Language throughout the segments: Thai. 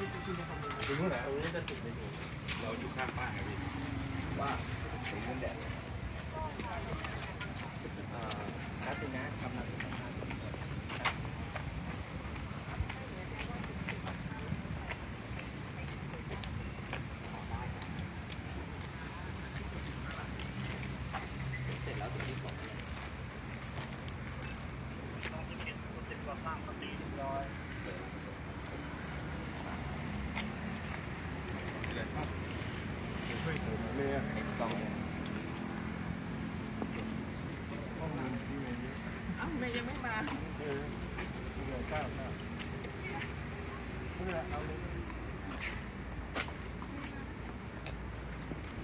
เมื่อไหร่ตรงนี้จะติดไม่ถูกเราอยู่ข้างบ้านครับพี่ว่าถึงเมื่นแดดอ่อครับเป็นนะกำลัง เสร็จแล้วถึงที่ส่งเลย เลยครับ ช่วยเสริมหน่อยเลยอะ ไม่ต้องเลย ข้อมูลที่เมย์เยอะ อ้าวเมย์ยังไม่มา เออเดี๋ยวข้าวข้าวไม่เป็นไรเอาเลย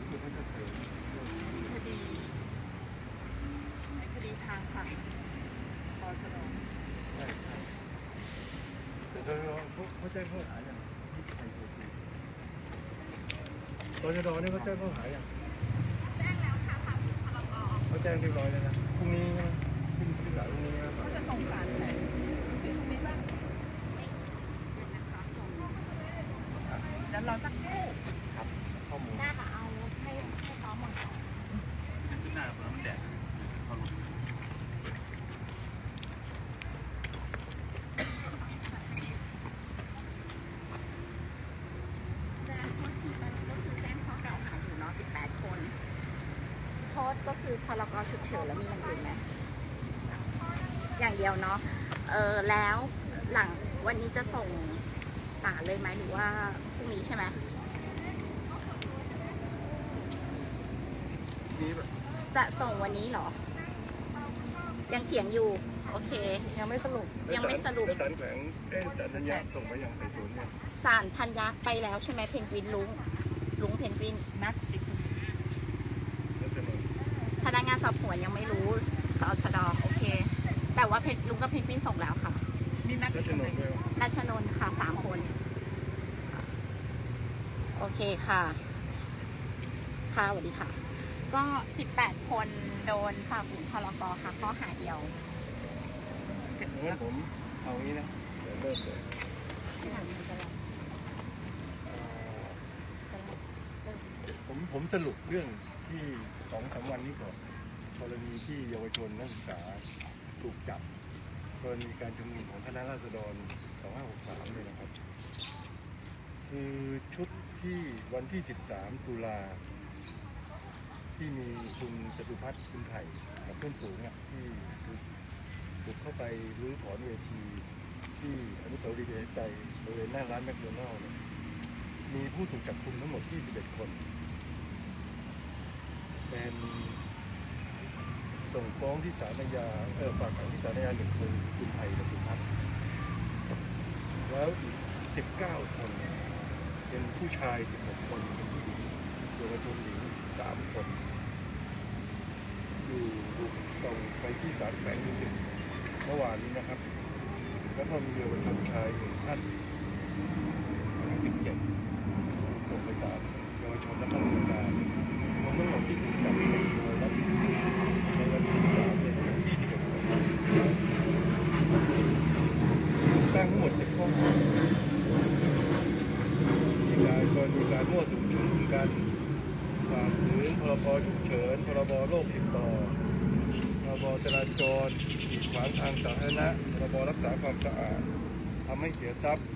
เดี๋ยวเขาจะเสริม คดีคดีทางฝั่งปชด ใช่ใช่ แต่ตอนนี้เขาแจ้งข้อหาอย่างที่ยตอนจดนี่เขาแจ้งข้อหาอย่างแจ้งแล้วค่ะผ่านพรบเขาแจ้งเรียบร้อยแล้วนะพรุ่งนี้ขึ้นที่ศาลพรุ่งนี้นะเขาจะส่งสารเลยซึ่งตรงนี้ว่าไม่นะคะส่งแล้วราสักครู่ ครับข้อมูล ได้ค่ะเอาให้ให้เขาหมดก่อน จะขึ้นหน้าแล้วมันแดดเขาลง แจ้งโทษทีตอนนี้ก็คือแจ้งข้อกล่าวหาอยู่เนาะ18 คน โทษก็ คือพรกฉุกเฉินแล้วมีอย่างอื่นไหมอย่างเดียวเนาะเออแล้วหลังวันนี้จะส่งศาลเลยไหมหรือว่าพรุ่งนี้ใช่ไหมนี่แบบจะส่งวันนี้เหรอ ยังเถียงอยู่ โอเค ยังไม่สรุป ยังไม่สรุปแล้วสารแขวงเอ๊ะสารสัญญาส่งไปยังไต่สวนเนี่ยสารธัญญาไปแล้วใช่ไหมเพนกวินลุงลุงเพนกวินนัดอีกแล้วจะนน พนักงานสอบสวนยังไม่รู้ตชดโอเค แต่ว่าเพนลุงกับเพนกวินส่งแล้วค่ะ มีนัดแล้วจะนนด้วยวะนัชนนท์ค่ะสามคนค่ะโอเคค่ะ ค่ะสวัสดีค่ะ ก็18คนโดนฝ่าฝืนพรกค่ะข้อหาเดียวงั้นผมเอางี้นะเดี๋ยวเริ่มเลยที่หลังมันจะลองเอ่อจะลองเริ่มผมผมสรุปเรื่องที่ สองสามวันนี้ก่อนกรณีที่เยาวชนนักศึกษาถูกจับกรณีการชุมนุมของคณะราษฎร 2563เนี่ยนะครับ คือชุดที่วันที่ 13 ตุลาที่มีคุณจตุพัฒน์คุณไผ่กับเพื่อนฝูงอะที่ถูกบุกเข้าไปรื้อถอนเวทีที่อนุสาวรีย์ประชาธิปไตยบริเวณหน้าร้านแมคโดนัลล์มีผู้ถูกจับกุมทั้งหมด 21 คน เป็นส่งฟ้องที่ศาลอาญาเออฝากขังที่ศาลอาญาหนึ่งคนคุณไผ่กับคุณพัฒน์แล้วอีก 19 คนเนี่ยเป็นผู้ชาย 16 คนเป็นผู้หญิงเยาวชนหญิง 3 คน อยู่ถูกส่งไปที่ศาลแขวงดุสิตเมื่อวานนี้นะครับ แล้วก็มีเยาวชนชายหนึ่งท่านอายุ17ส่งไปศาลเยาวชนและครอบครัวกลางรวมทั้งหมดที่ถูกจับในวันในวันที่13เนี่ยทั้งหมด21คนถูกตั้งทั้งหมด 10 ข้อหามีการกรณีการมั่วสุมชุมนุมกันฝ่าฝืน พรบฉุกเฉิน พรบโรคติดต่อ พรบจราจรกีดขวางทางสาธารณะ พรบรักษาความสะอาดทำให้เสียทรัพย์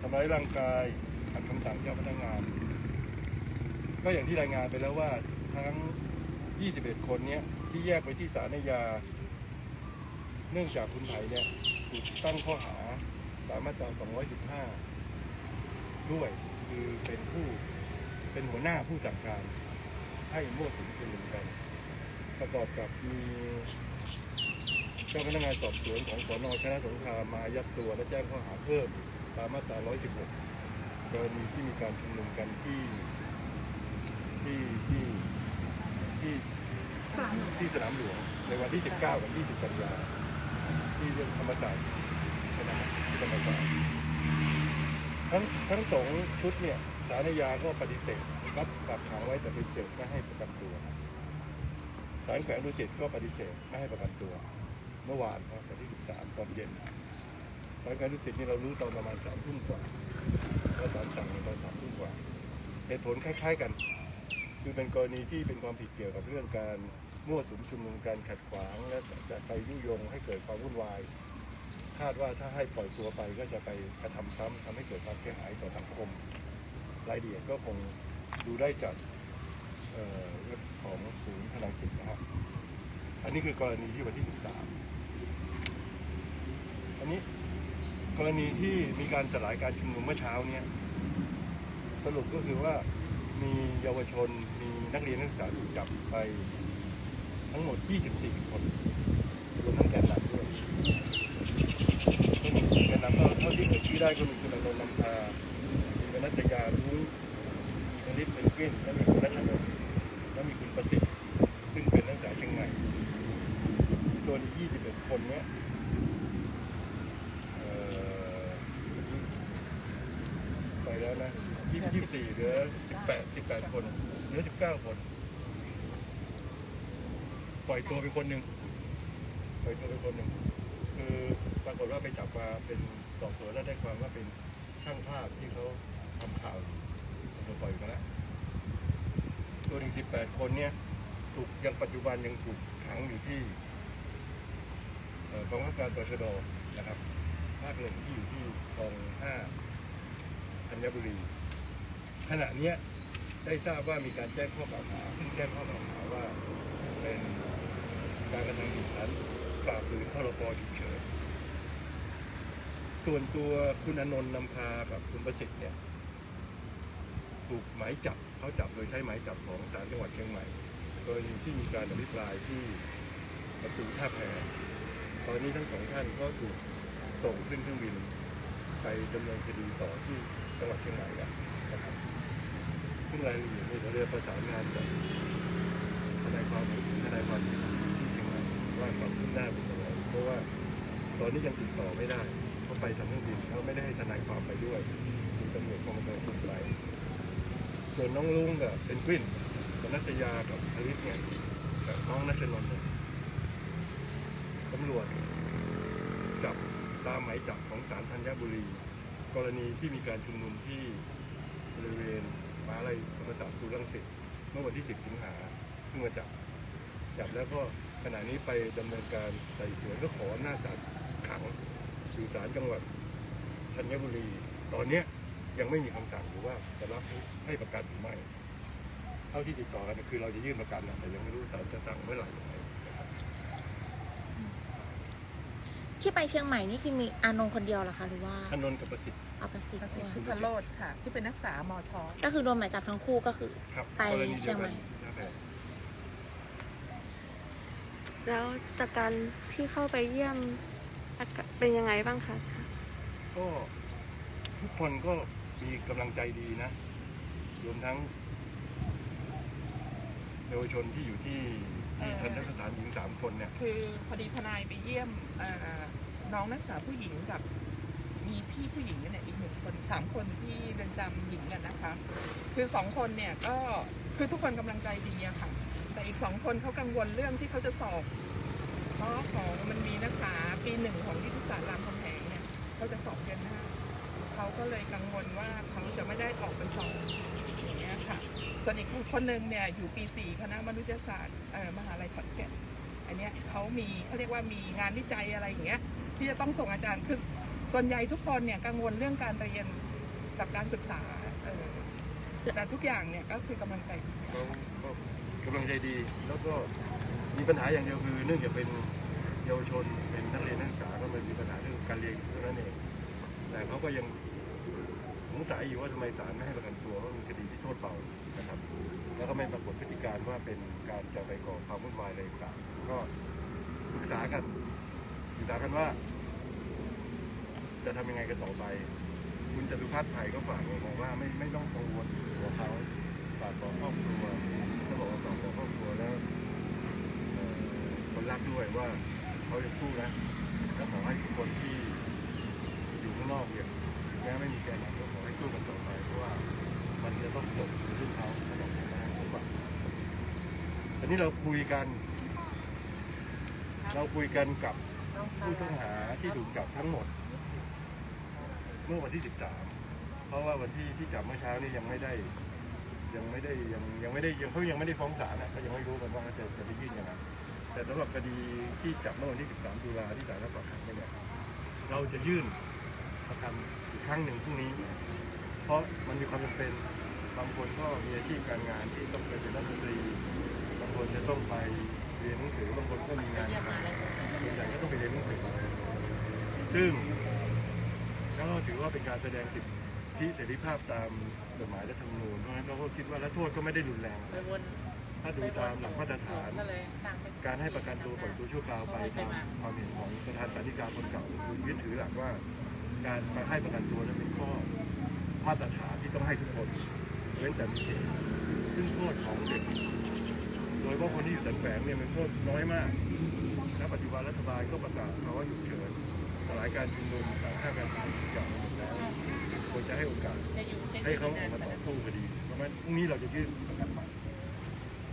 ทำร้ายร่างกายขัดคำสั่งเจ้าพนักงาน ก็อย่างที่รายงานไปแล้วว่าทั้ง 21 คนเนี้ยที่แยกไปที่ศาลอาญาเนื่องจากคุณไผ่เนี่ยถูกตั้งข้อหาตามมาตรา 215 ด้วยคือเป็นผู้เป็นหัวหน้าผู้สั่งการ ให้มั่วสุมชุมนุมกัน ประกอบกับมีเจ้าพนักงานสอบสวนของสนชนะสงครามมายัดตัวและแจ้งข้อหาเพิ่มตามมาตรา 116 กรณีที่มีการชุมนุมกันที่ที่ที่ที่ที่สนามหลวงในวันที่ 19 กับ 20 กันยาที่เรื่องธรรมศาสตร์นะครับที่ธรรมศาสตร์ทั้งทั้งสองชุดเนี่ยสารอาญาก็ปฏิเสธ รับฝากขังไว้แต่ปฏิเสธไม่ให้ประกันตัวศาลแขวงดุสิตก็ปฏิเสธไม่ให้ประกันตัว เมื่อวานครับวันที่ 13 ตอนเย็นสายการดุสิตนี่เรารู้ตอนประมาณสามทุ่มกว่าแล้วศาลสั่งในตอนสามทุ่มกว่าเหตุผลคล้าย ๆกัน คือเป็นกรณีที่เป็นความผิดเกี่ยวกับเรื่องการมั่วสุมชุมนุมการขัดขวางและจะไปยุยงให้เกิดความวุ่นวาย คาดว่าถ้าให้ปล่อยตัวไปก็จะไปกระทำซ้ำทำให้เกิดความเสียหายต่อสังคมรายละเอียดก็คง ดูได้จากเว็บของศูนย์ทนายสิทธิ์นะครับ อันนี้คือกรณีที่วันที่ 13 อันนี้กรณีที่มีการสลายการชุมนุมเมื่อเช้าเนี่ยสรุปก็คือว่ามีเยาวชนมีนักเรียนนักศึกษาถูกจับไปทั้งหมด 24 คนรวมทั้งแกนนำด้วยแกนนำเท่าที่เอ่ยชื่อได้ก็มีคุณอนนท์นำพามีวนัสยารุ้ง มีคณิตเป็นกวินและมีคุณรัชนนท์และมีคุณประสิทธิ์ซึ่งเป็นนักศึกษาเชียงใหม่ ส่วน 21 คนเนี้ยไปแล้วนะ24เหลือ18 18 คนเหลือ 19 คน ปล่อยตัวไปคนหนึ่งปล่อยตัวไปคนหนึ่งคือปรากฏว่าไปจับมาเป็นสอบสวนแล้วได้ความว่าเป็นช่างภาพที่เขาทำข่าว ตัวปล่อยมาแล้วส่วนอีก18 คนเนี่ยถูกยังปัจจุบันยังถูกขังอยู่ที่กองบังคับการตชดนะครับภาคหนึ่งที่อยู่ที่กองห้าธัญบุรี ขณะเนี้ยได้ทราบว่ามีการแจ้งข้อกล่าวหาเพิ่งแจ้งข้อกล่าวหาว่าเป็นการกระทำผิดฐานฝ่าฝืนพรบฉุกเฉินส่วนตัวคุณอนนท์นำพากับคุณประสิทธิ์เนี่ย ถูกหมายจับเขาจับโดยใช้หมายจับของศาลจังหวัดเชียงใหม่กรณีที่มีการอภิปรายที่ประตูท่าแพตอนนี้ทั้งสองท่านก็ถูกส่งขึ้นเครื่องบิน ไปดำเนินคดีต่อที่จังหวัดเชียงใหม่แล้วนะครับซึ่งรายละเอียดนี่เราเรียกประสานงานกับทนายความหรือทนายความที่เชียงใหม่ว่าความคืบหน้าเป็นยังไงเพราะว่าตอนนี้ยังติดต่อไม่ได้เขาไปทางเครื่องบินเขาไม่ได้ให้ทนายความไปด้วยมีตำรวจกองกำลังคุมไป ส่วนน้องลุงกับเป็นกวินกับนัสยากับอริสเนี่ยกับน้องนัชนนท์เนี่ยตำรวจจับตามหมายจับของศาลธัญบุรี กรณีที่มีการชุมนุมที่บริเวณมหาลัยธรรมศาสตร์สุรังสิตเมื่อวันที่ 10 สิงหาเพิ่งมาจับจับแล้วก็ขณะนี้ไปดำเนินการไต่สวนก็ขอหน้าศาลขังอยู่ศาลจังหวัดธัญบุรี ตอนเนี้ย ยังไม่มีคำสั่งหรือว่าจะรับให้ประกันหรือไม่ เท่าที่ติดต่อกันคือเราจะยื่นประกันนะแต่ยังไม่รู้ศาลจะสั่งเมื่อไหร่ยังไงนะครับที่ไปเชียงใหม่นี่คือมีอานงคนเดียวเหรอคะหรือว่าถนนกับประสิทธิ์เอาประสิทธิ์ประสิทธิ์ด้วยพุทธโลดค่ะ ที่เป็นนักศึกษามช ก็คือโดนหมายจับทั้งคู่ก็คือครับไปกรณีเชีเดียยวงใหม่กันนะครับแล้วจากการที่เข้าไปเยี่ยมอาการเป็นยังไงบ้างคะก็ทุกคนก็ มีกำลังใจดีนะ รวมทั้งเยาวชนที่อยู่ที่ที่ทันทสถานหญิงสามคนเนี่ย คือพอดีทนายไปเยี่ยมเอ่อน้องนักศึกษาผู้หญิงกับมีพี่ผู้หญิงเนี่ยอีกหนึ่งคนสามคนที่เรือนจำหญิงกันนะคะ คือสองคนเนี่ยก็คือทุกคนกำลังใจดีอะค่ะ แต่อีกสองคนเขากังวลเรื่องที่เขาจะสอบ เพราะของมันมีนักศึกษาปีหนึ่งของนิติศาสตร์รามคำแหงเนี่ยเขาจะสอบเดือนหน้าเขาก็เลยกังวลว่า ส่วนอีกคนหนึ่งเนี่ยอยู่ปี 4 คณะมนุษยศาสตร์มหาลัยขอนแก่นอันเนี้ยเขามีเขาเรียกว่ามีงานวิจัยอะไรอย่างเงี้ยที่จะต้องส่งอาจารย์คือส่วนใหญ่ทุกคนเนี่ยกังวลเรื่องการเรียนกับการศึกษาแต่ทุกอย่างเนี่ยก็คือกำลังใจดีเขาก็กำลังใจดีแล้วก็มีปัญหาอย่างเดียวคือเนื่องจากเป็นเยาวชนเป็นนักเรียนนักศึกษาก็มันมีปัญหาเรื่องการเรียนเท่านั้นเองแต่เขาก็ยังสงสัยอยู่ว่าทำไมศาลไม่ให้ประกันตัวเพราะมีคดีที่โทษเบานะครับแล้วก็ไม่ปรากฏพฤติการว่าเป็นการจะไปก่อความวุ่นวายอะไรต่างก็ปรึกษากันปรึกษากันว่า จะทำยังไงกันต่อไป คุณจตุพัฒน์ไผ่ก็ฝากบอกว่าไม่ไม่ต้องกังวลหัวเขาฝากบอกครอบครัวก็บอกว่าฝากบอกครอบครัวแล้วคนรักด้วยว่าเขาจะสู้นะแล้วขอให้ทุกคนที่อยู่ข้างนอกเนี่ยถึงแม้ไม่มีแกนนำก็ขอให้สู้กันต่อไปเพราะว่า มันจะต้องจบในรุ่นเขาเขาบอกอย่างนั้นผมว่าอันนี้เราคุยกัน เราคุยกันกับผู้ต้องหาที่ถูกจับทั้งหมดมื่อวันที่ 13 เพราะว่าวันที่ที่จับเมื่อเช้านี่ยังไม่ได้ ยังไม่ได้ยังยังไม่ได้ยังเขายังไม่ได้ฟ้องศาลนะเขายังไม่รู้กันว่าเขาจะจะไปยื่นยังไงแต่สำหรับคดีที่จับเมื่อวันที่ 13 ตุลาที่ศาลรับฝากขังเนี่ยเราจะยื่นประกันอีกครั้งหนึ่งพรุ่งนี้ เพราะมันมีความจำเป็น บางคนก็มีอาชีพการงานที่ต้องไปเป็นรัฐมนตรีบางคนจะต้องไปเรียนหนังสือบางคนก็มีงานทำส่วนใหญ่ก็ต้องไปเรียนหนังสือ ซึ่งก็ถือว่าเป็นการแสดงสิทธิเสรีภาพตามกฎหมายรัฐธรรมนูญเพราะฉะนั้นเราก็คิดว่าและโทษก็ไม่ได้รุนแรงถ้าดูตามหลักมาตรฐาน การให้ประกันตัวปล่อยตัวชั่วคราวไปตามความเห็นของประธานสันติกาคนเก่าคือยึดถือหลักว่า การให้ประกันตัวนั้นเป็นข้อมาตรฐานที่ต้องให้ทุกคน เว้นแต่มีเหตุซึ่งโทษของเด็ก โดยเฉพาะคนที่อยู่สันแฝงเนี่ยมันโทษน้อยมากณปัจจุบันรัฐบาลก็ประกาศภาวะฉุกเฉินสลายการชุมนุมสั่งห้ามการชุมนุมทุกอย่างแล้วควรจะให้โอกาสให้เขาออกมาต่อสู้คดีเพราะฉะนั้นพรุ่งนี้เราจะยื่นประกันใหม่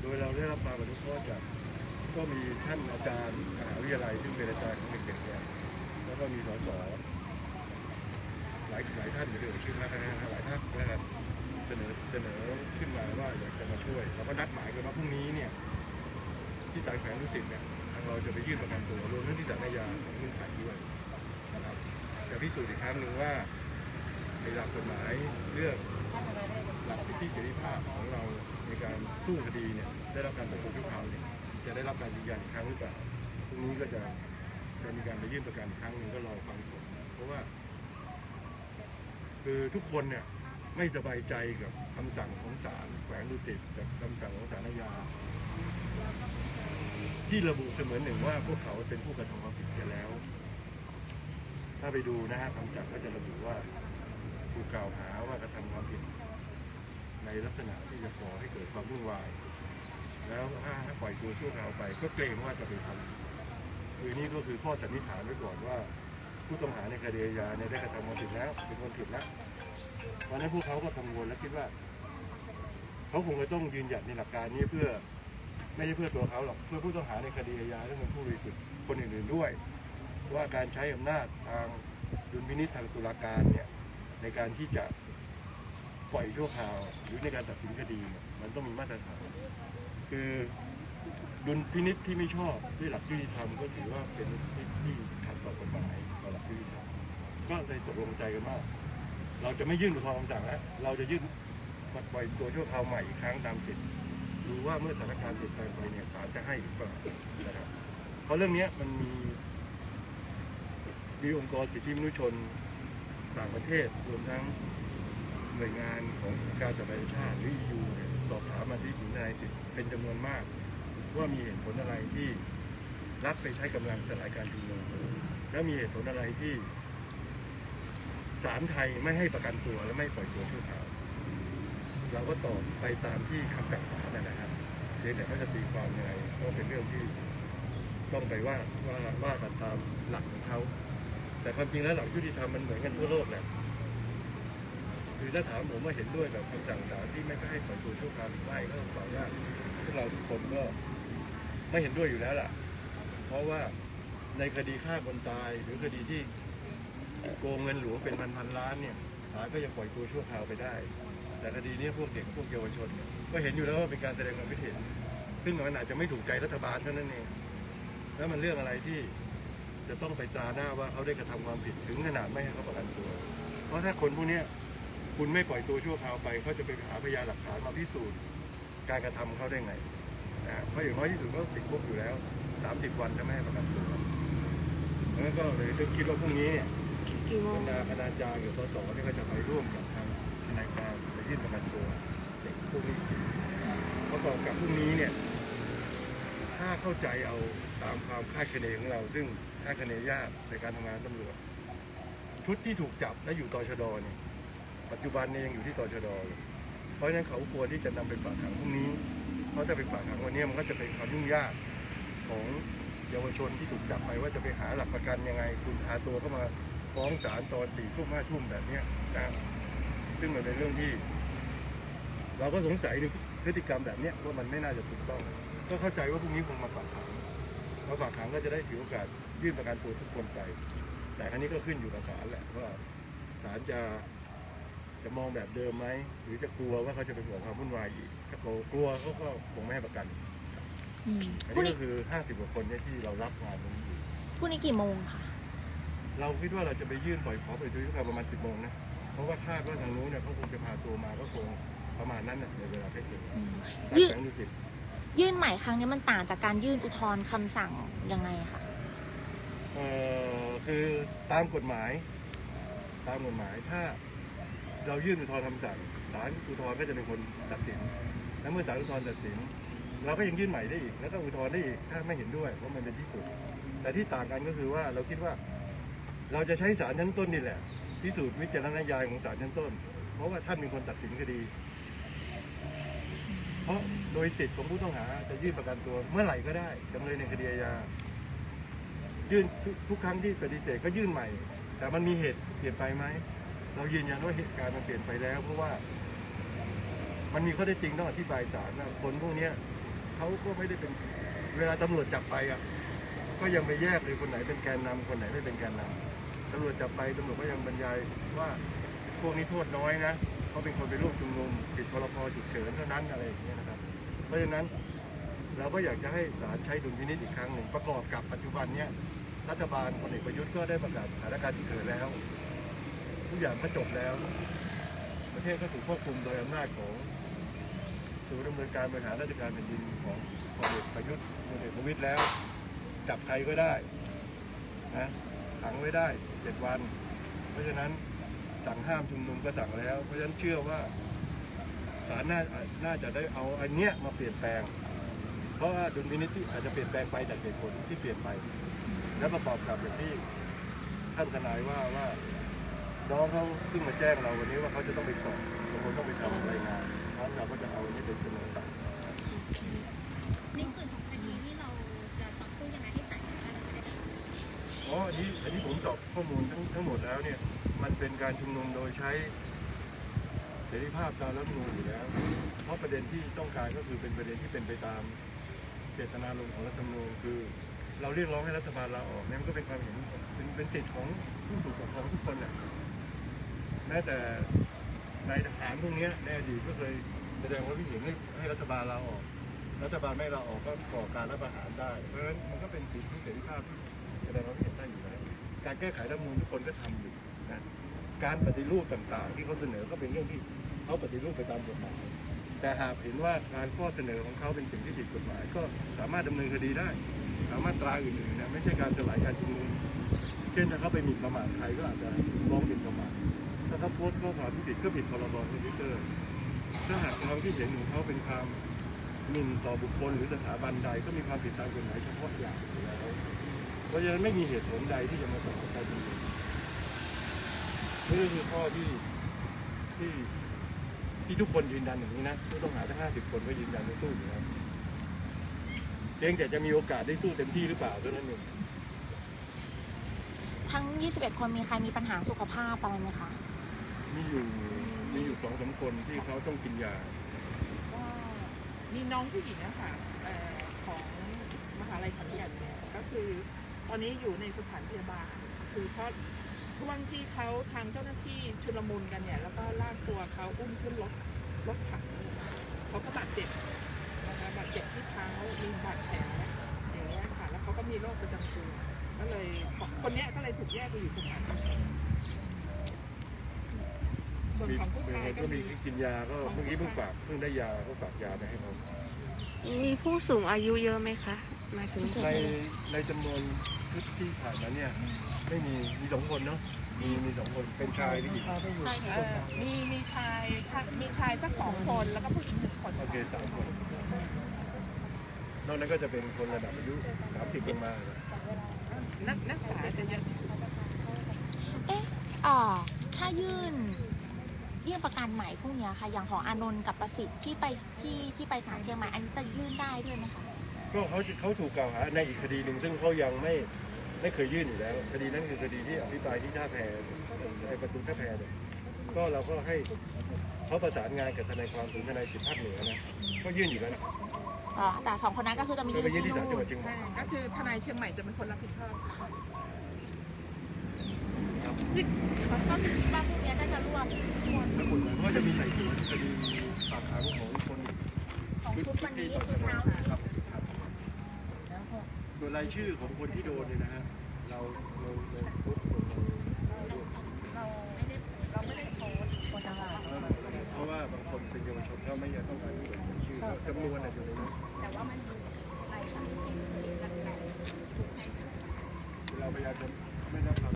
โดยเราได้รับความอนุเคราะห์จากก็มีท่านอาจารย์มหาวิทยาลัยซึ่งเป็นอาจารย์ของเด็กๆเนี่ยแล้วก็มีสสหลายหลายท่านเดี๋ยวชื่อมาหลายท่านนะครับ เสนอเสนอขึ้นมาว่าอยากจะมาช่วยเราก็นัดหมายกันว่าพรุ่งนี้เนี่ยที่สายแขวงดุสิตเนี่ยทางเราจะไปยื่นประกันตัวรวมทั้งที่ศาลอาญาของเมืองไทยด้วยนะครับจะพิสูจน์อีกครั้งหนึ่งว่าในหลักกฎหมายเรื่องหลักสิทธิเสรีภาพของเราในการสู้คดีเนี่ยได้รับการปกป้องชั่วคราวเนี่ยจะได้รับการยืนยันอีกครั้งหรือเปล่าพรุ่งนี้ก็จะจะมีการไปยื่นประกันอีกครั้งหนึ่งก็รอฟังผลเพราะว่า คือทุกคนเนี่ย ไม่สบายใจกับคำสั่งของศาลแขวงดุสิตกับคำสั่งของศาลอาญาที่ระบุเสมือนหนึ่งว่าพวกเขาเป็นผู้กระทำความผิดเสียแล้ว ถ้าไปดูนะฮะคำสั่งก็จะระบุว่าถูกกล่าวหาว่ากระทำความผิด ในลักษณะที่จะก่อให้เกิดความวุ่นวาย แล้วถ้าปล่อยตัวชั่วคราวไป ก็เกรงว่าจะไปทำคือนี่ก็คือข้อสันนิษฐานไว้ก่อนว่า ผู้ต้องหาในคดีอาญาเนี่ยได้กระทำความผิดแล้วเป็นคนผิดแล้ว เพราะฉะนั้นพวกเขาก็กังวลและคิดว่าเขาคงจะต้องยืนหยัดในหลักการนี้เพื่อไม่ใช่เพื่อตัวเขาหรอกเพื่อผู้ต้องหาในคดีอาญาที่เป็นผู้บริสุทธิ์คนอื่นๆด้วย ว่าการใช้อำนาจทางดุลพินิจทางตุลาการเนี่ยในการที่จะปล่อยชั่วคราว หรือในการตัดสินคดีมันต้องมีมาตรฐานคือดุลพินิษที่ไม่ชอบด้วยหลักยุติธรรมก็ถือว่าเป็นที่ที่ขัดต่อกฎหมายต่อหลักยุติธรรมก็เลยตกลงใจกันว่า เราจะไม่ยื่นอุทธรณ์คำสั่งแล้วเราจะยื่นปล่อยตัวชั่วคราวใหม่อีกครั้งตามสิทธิ์ดูว่าเมื่อสถานการณ์เปลี่ยนแปลงไปเนี่ยศาลจะให้หรือเปล่านะครับเพราะเรื่องนี้มันมีมีองค์กรสิทธิมนุษยชนต่างประเทศรวมทั้งหน่วยงานของการจัดการชาติหรือ EU เนี่ยสอบถามมาที่ศูนนายสิทธิ์เป็นจำนวนมาก ว่ามีเหตุผลอะไรที่รัฐไปใช้กำลังสลายการชุมนุมแล้วมีเหตุผลอะไรที่ ศาลไทยไม่ให้ประกันตัวและไม่ปล่อยตัวชั่วคราวเราก็ตอบไปตามที่คำสั่งศาลนะครับเพียงแต่เขาจะตีความยังไงก็เป็นเรื่องที่ต้องไปว่าว่าว่ากันตามหลักของเขาแต่ความจริงแล้วหลักยุติธรรมมันเหมือนกันทั่วโลกแหละคือถ้าถามผมว่าเห็นด้วยกับคำสั่งศาลที่ไม่ให้ปล่อยตัวชั่วคราวหรือไม่ก็ตอบอกว่าพวกเราทุกคนก็ไม่เห็นด้วยอยู่แล้วล่ะ เพราะว่าในคดีฆ่าคนตายหรือคดีที่ โกงเงินหลวงเป็นพันพันๆล้านเนี่ยศาลก็ยังปล่อยตัวชั่วคราวไปได้ แต่คดีนี้พวกเด็กพวกเยาวชนเนี่ยก็เห็นอยู่แล้วว่าเป็นการแสดงความคิดเห็น ซึ่งมันอาจจะไม่ถูกใจรัฐบาลเท่านั้นเองแล้วมันเรื่องอะไรที่จะต้องไปตราหน้าว่าเขาได้กระทำความผิดถึงขนาดไม่ให้เขาประกันตัว เพราะถ้าคนพวกนี้คุณไม่ปล่อยตัวชั่วคราวไปเขาจะไปหาพยานหลักฐานมาพิสูจน์การกระทำเขาได้ไงนะฮะเพราะอย่างน้อยที่สุดก็ติดคุกอยู่แล้ว 30 วันจะไม่ให้ประกันตัวแล้วก็เลยคิดว่าพรุ่งนี้เนี่ย กี่โมงรรดาคณาจารย์กับสสเนี่ยก็จะไปร่วมกับทางทนายความไปยื่นประกันตัวเด็กพวกนี้ประกอบกับพรุ่งนี้เนี่ย ถ้าเข้าใจเอาตามความคาดคะเนของเรา ซึ่งคาดคะเนยากในการทำงานตำรวจ ชุดที่ถูกจับและอยู่ต่อชดเนี่ยปัจจุบันเนี่ยยังอยู่ที่ตชดอนเพราะฉะนั้นเขาควรที่จะนำไปฝากขังพรุ่งนี้เพราะถ้าไปฝากขังวันนี้มันก็จะเป็นความยุ่งยากของเยาวชนที่ถูกจับไปว่าจะไปหาหลักประกันยังไง คุณพาตัวเข้ามา ฟ้องศาลตอนสี่ทุ่มห้าทุ่มแบบเนี้ยนะซึ่งมันเป็นเรื่องที่ เราก็สงสัยในพฤติกรรมแบบเนี้ยว่ามันไม่น่าจะถูกต้อง ก็เข้าใจว่าพรุ่งนี้คงมาฝากขังมาฝากขังก็จะได้ถือโอกาสยื่นประกันตัวทุกคนไป แต่ครั้นี้ก็ขึ้นอยู่กับศาลแหละว่าศาลจะจะมองแบบเดิมไหมหรือจะกลัวว่าเขาจะไปก่อความวุ่นวายอีกถ้าเขากลัวเขาก็คงไม่ให้ประกันอืมอันพรุ่งนี้นี้ก็คือ50กว่าคนเนี่ยที่เรารับงานตรงนี้อยู่พรุ่งนี้กี่โมงคะ เราคิดว่าเราจะไปยื่นปล่อยขอไปตัวยุทธประมาณ 10โมงนะ เพราะว่าคาดว่าทางนู้นเนี่ยเขาคงจะพาตัวมาก็คงประมาณนั้นน่ะในเวลาใกล้เคียงอืมศาลยื่นแขวงดุสิตยื่นใหม่ครั้งนี้มันต่างจากการยื่นอุทธรณ์คำสั่งยังไงคะเอ่อคือตามกฎหมาย ตามกฎหมายถ้าเรายื่นอุทธรณ์คำสั่งศาลอุทธรณ์ก็จะเป็นคนตัดสิน แล้วเมื่อศาลอุทธรณ์ตัดสิน เราก็ยังยื่นใหม่ได้อีก แล้วก็อุทธรณ์ได้อีกถ้าไม่เห็นด้วยเพราะมันเป็นที่สุด แต่ที่ต่างกันก็คือว่าเราคิดว่า เราจะใช้ศาลชั้นต้นนี่แหละ พิสูจน์วิจารณญาณของศาลชั้นต้น เพราะว่าท่านเป็นคนตัดสินคดี เพราะโดยสิทธิ์ของผู้ต้องหาจะยื่นประกันตัวเมื่อไหร่ก็ได้จำเลยในคดีอาญายื่นทุกครั้งที่ปฏิเสธก็ยื่นใหม่ แต่มันมีเหตุเปลี่ยนไปไหมเรายืนยันว่าเหตุการณ์มันเปลี่ยนไปแล้ว เพราะว่า มันมีข้อเท็จริงต้องอธิบายศาลว่าคนพวกนี้ยเขาก็ไม่ได้เป็นเวลาตำรวจจับไปอะก็ยังไปแยกเลยคนไหนเป็นแกนนำคนไหนไม่เป็นแกนนำ ตำรวจจับไปตำรวจก็ยังบรรยายว่าพวกนี้โทษน้อยนะเขาเป็นคนไปร่วมชุมนุมผิดพรกฉุกเฉินเท่านั้นอะไรอย่างเงี้ยนะครับ เพราะฉะนั้นเราก็อยากจะให้ศาลใช้ดุลพินิจอีกครั้งหนึ่งประกอบกับปัจจุบันเนี้ยรัฐบาลพลเอกประยุทธ์ก็ได้ประกาศสถานการณ์ฉุกเฉินแล้ว ทุกอย่างก็จบแล้ว ประเทศก็ถูกควบคุมโดยอำนาจของศูนย์ดำเนินการบริหารราชการแผ่นดินของพลเอกประยุทธ์พลเอกประวิตยแล้ว จับใครก็ได้นะ ขังไว้ได้เจ็ดวัน เพราะฉะนั้นสั่งห้ามชุมนุมก็สั่งแล้ว เพราะฉะนั้นเชื่อว่าศาลน่าน่าจะได้เอาอันเนี้ยมาเปลี่ยนแปลง เพราะว่าดุลพินิจที่อาจจะเปลี่ยนแปลงไปจากเหตุผลที่เปลี่ยนไป และประกอบกับอย่างที่ท่านทนายว่าว่าน้องเขาเพิ่งมาแจ้งเราวันนี้ว่าเขาจะต้องไปสอบบางคนต้องไปทำรายงานเพราะเราก็จะเอาอันนี้ไปเสนอศาล ในส่วนของคดีที่เราจะต่อสู้ยังไงให้ศาลได้รับคดี อ๋ออันนี้อันนี้ ผมสอบข้อมูลทั้งทั้งหมดแล้วเนี่ย มันเป็นการชุมนุมโดยใช้เสรีภาพตามรัฐธรรมนูญอยู่แล้ว เพราะประเด็นที่ต้องการก็คือเป็นประเด็นที่เป็นไปตามเจตนารมณ์ของรัฐธรรมนูญคือ เราเรียกร้องให้รัฐบาลลาออกเนี่ยมันก็เป็นความเห็นเป็นเป็นสิทธิ์ของผู้ถูกปกครองทุกคนแหละแม้แต่นายทหารพวกเนี้ยในอดีตก็เคยแสดงว่าวิเห็นให้ให้รัฐบาลลาออก รัฐบาลไม่ลาออกก็ก่อการรัฐประหารได้ เพราะฉะนั้นมันก็เป็นสิทธิเสรีภาพที่แสดงว่าวิเห็นได้อยู่ การแก้ไขรัฐมนูญทุกคนก็ทำอยู่นะการปฏิรูปต่างๆ ที่เขาเสนอก็เป็นเรื่องที่เขาปฏิรูปไปตามกฎหมาย แต่หากเห็นว่าการข้อเสนอของเขาเป็นสิ่งที่ผิดกฎหมาย ก็สามารถดำเนินคดีได้ตามมาตราอื่นๆนะไม่ใช่การสลายการชุมนุมเช่นถ้าเขาไปหมิ่นประมาทใครก็อาจจะร้องหมิ่นประมาทถ้าเขาโพสต์ข้อความที่ผิดก็ผิดพรบคอมพิวเตอร์ถ้าหากความคิดเห็นของเขาเป็นความหมิ่นต่อบุคคลหรือสถาบันใดก็มีความผิดตามกฎหมายเฉพาะอย่างอยู่แล้ว เพราะฉะนั้นไม่มีเหตุผลใดที่จะมาสอบใครเป็นนี่ก็คือข้อที่ที่ที่ทุกคนยืนยันอย่างนี้นะผู้ต้องหาทั้งห้าสิบคนก็ยืนยันว่าสู้อยู่แล้วเพียงแต่จะมีโอกาสได้สู้เต็มที่หรือเปล่าเท่านั้นเองทั้ง 21 คนมีใครมีปัญหาสุขภาพอะไรไหมคะ มีอยู่มีอยู่สองสามคนที่เขาต้องกินยา ก็มีน้องผู้หญิงอะค่ะเอ่อของมหาลัยขอนแก่นเนี่ยก็คือ ตอนนี้อยู่ในสถานพยาบาล คือเพราะช่วงที่เขาทางเจ้าหน้าที่ชุลมุนกันเนี่ย แล้วก็ลากตัวเขาอุ้มขึ้นรถรถถังเขาก็บาดเจ็บนะคะบาดเจ็บที่เท้ามีบาดแผลอย่างเงี้ยค่ะ แล้วเขาก็มีโรคประจำตัวก็เลยสองคนเนี้ยก็เลยถูกแยกไปอยู่สถานพยาบาลส่วนมีของผู้ชายก็ก็มีมีกินยาก็เมื่อกี้เพิ่งฝากเพิ่งได้ยาก็ฝากยาไปให้เขามีผู้สูงอายุเยอะไหมคะหมายถึงในในจำนวน ชุดที่ผ่านมาเนี่ยไม่มีมีสองคนเนาะมีมีสองคนเป็นชายหรือหญิงเอ่อมีมีชายค่ะมีชายสักสองคนแล้วก็ผู้หญิงหนึ่งคนโอเคสามคนนอกนั้นก็จะเป็นคนระดับอายุสามสิบลงมานักนักศึกษาจะเยอะที่สุดเอ๊ะอ่าถ้ายื่นยื่นประกันใหม่พวกเนี้ยค่ะ อย่างของอานนท์กับประสิทธิ์ที่ไปที่ที่ไปศาลเชียงใหม่ อันนี้จะยื่นได้ด้วยไหมคะ ก็เขาเขาถูกกล่าวหาในอีกคดีหนึ่งซึ่งเขายังไม่ ไม่เคยยื่นอยู่แล้ว คดีนั้นคือคดีที่อภิปรายที่ท่าแพไอประตูท่าแพเนี่ยก็เราก็ให้เขาประสานงานกับทนายความถึงทนายสิทธิภาคเหนือนะก็ยื่นอยู่แล้วนะอ๋อแต่สองคนนั้นก็คือจะมีก็ยื่ไปนยื่นที่ที่ศาลจังหวันู่ดนเชียงใหม่ ใช่ก็คือทนายเชียงใหม่จะเป็นคนรับผิดชอบทครับก็คือคิดว่าพวกเนี้ยน่าจะรวบคนทั้งหมดเลยเพราะว่าจะมีไต่สวนคดีฝากขังของคน ของชุดวันนี้ต่อชุดเช้านี้ ครับครับ แล้วก็ ส่วนรายชื่อของคนที่โดนเนี่ยนะฮะเราเราเราโพสต์ลงในเราไม่ได้เราไม่ได้โพสต์คนอะไรเพราะว่าบางคนเป็นเยาวชนเขาไม่อยากต้องการเปิดเผยชื่อจำนวนอะอยู่ในนั้นแต่ว่ามันมีรายชื่อที่เคยรับแหล่งเราพยายามจะไม่รับความ